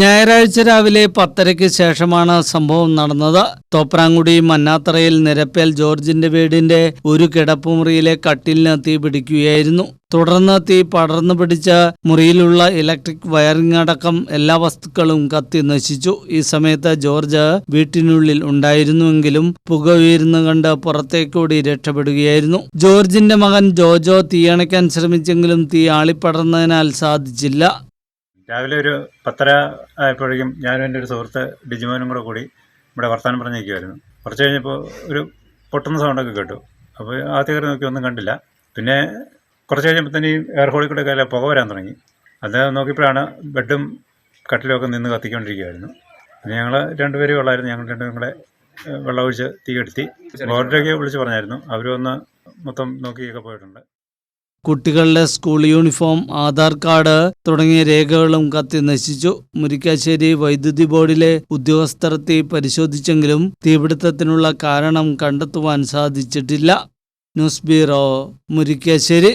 ഞായറാഴ്ച രാവിലെ പത്തരയ്ക്ക് ശേഷമാണ് സംഭവം നടന്നത്. തോപ്രാങ്കുടി മന്നാത്തറയിൽ നിരപ്പേൽ ജോർജിന്റെ വീടിന്റെ ഒരു കിടപ്പുമുറിയിലെ കട്ടിലിന് തീ പിടിക്കുകയായിരുന്നു. തുടർന്ന് തീ പടർന്നു പിടിച്ച മുറിയിലുള്ള ഇലക്ട്രിക് വയറിംഗ് അടക്കം എല്ലാ വസ്തുക്കളും കത്തി നശിച്ചു. ഈ സമയത്ത് ജോർജ് വീട്ടിനുള്ളിൽ ഉണ്ടായിരുന്നുവെങ്കിലും പുക ഉയരുന്നു കണ്ട് പുറത്തേക്കൂടി രക്ഷപ്പെടുകയായിരുന്നു. ജോർജിന്റെ മകൻ ജോജോ തീയണയ്ക്കാൻ ശ്രമിച്ചെങ്കിലും തീ ആളിപ്പടർന്നതിനാൽ സാധിച്ചില്ല. രാവിലെ ഒരു പത്തര ആയപ്പോഴേക്കും ഞാനും എന്റെ ഒരു സുഹൃത്ത് ഡിജിമോനും കൂടെ കൂടി ഇവിടെ വർത്തമാനം പറഞ്ഞിരിക്കുമായിരുന്നു കുറച്ച് കഴിഞ്ഞപ്പോൾ ഒരു പൊട്ടുന്ന സൗണ്ടൊക്കെ കേട്ടു. അപ്പോൾ ആദ്യം കയറി നോക്കി ഒന്നും കണ്ടില്ല. പിന്നെ കുറച്ച് കഴിഞ്ഞപ്പോൾ തന്നെ ഈ എയർ ഹോളിൽ കൂടെ കയറി പുക വരാൻ തുടങ്ങി. അത് നോക്കിയപ്പോഴാണ് ബെഡും കട്ടിലും ഒക്കെ നിന്ന് കത്തിക്കൊണ്ടിരിക്കുകയായിരുന്നു പിന്നെ ഞങ്ങൾ രണ്ടുപേരും ഉള്ളായിരുന്നു. ഞങ്ങൾ രണ്ടുപേരും കൂടെ വെള്ളമൊഴിച്ച് ഒഴിച്ച് തീ കെടുത്തി. ബോർഡറൊക്കെ വിളിച്ച് പറഞ്ഞായിരുന്നു. അവരും ഒന്ന് മൊത്തം നോക്കിയൊക്കെ പോയിട്ടുണ്ട്. കുട്ടികളുടെ സ്കൂൾ യൂണിഫോം ആധാർ കാർഡ് തുടങ്ങിയ രേഖകളും കത്തി നശിച്ചു. മുരിക്കാശ്ശേരി വൈദ്യുതി ബോർഡിലെ ഉദ്യോഗസ്ഥർ തീ പരിശോധിച്ചെങ്കിലും തീപിടുത്തത്തിനുള്ള കാരണം കണ്ടെത്തുവാൻ സാധിച്ചിട്ടില്ല. News bureau Murikkassery.